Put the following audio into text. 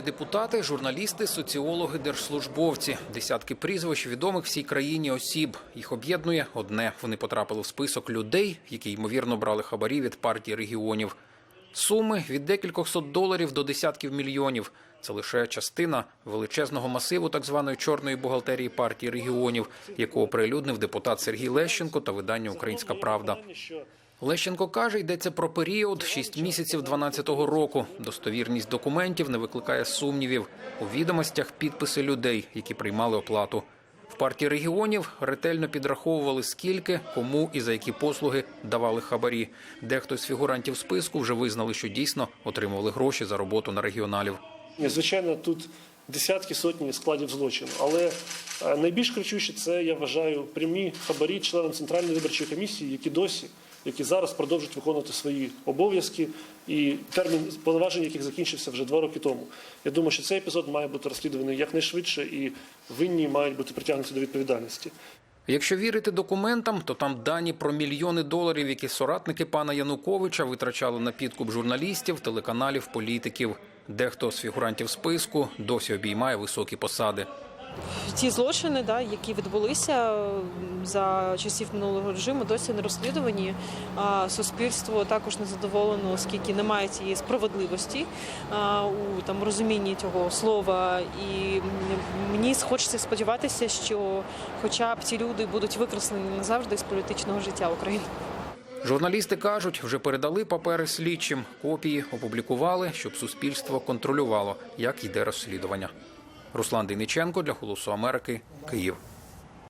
Депутати, журналісти, соціологи, держслужбовці, десятки прізвищ відомих всій країні осіб. Їх об'єднує одне. Вони потрапили в список людей, які ймовірно брали хабарі від партії регіонів. Суми від декількох сот доларів до десятків мільйонів. Це лише частина величезного масиву так званої чорної бухгалтерії партії регіонів, яку оприлюднив депутат Сергій Лещенко та видання Українська Правда. Лещенко каже, йдеться про період 6 місяців 12-го року. Достовірність документів не викликає сумнівів. У відомостях підписи людей, які приймали оплату. В партії регіонів ретельно підраховували, скільки, кому і за які послуги давали хабарі. Дехто з фігурантів списку вже визнали, що дійсно отримували гроші за роботу на регіоналів. Звичайно, тут десятки сотні складів злочину. Але е, найбільш кричуще це я вважаю прямі хабарі членам центральної виборчої комісії, які досі, які зараз продовжують виконувати свої обов'язки, і термін повноважень яких закінчився вже два роки тому. Я думаю, що цей епізод має бути розслідуваний якнайшвидше, і винні мають бути притягнуті до відповідальності. Якщо вірити документам, то там дані про мільйони доларів, які соратники пана Януковича витрачали на підкуп журналістів, телеканалів, політиків. Дехто з фігурантів списку досі обіймає високі посади. Ті злочини, да, які відбулися за часів минулого режиму, досі не розслідувані. А суспільство також не задоволено, оскільки немає цієї справедливості а, у там розумінні цього слова. І мені хочеться сподіватися, що хоча б ці люди будуть викреслені назавжди з політичного життя України. Журналісти кажуть, вже передали папери слідчим. Копії опублікували, щоб суспільство контролювало, як йде розслідування. Руслан Дейниченко для Голосу Америки, Київ.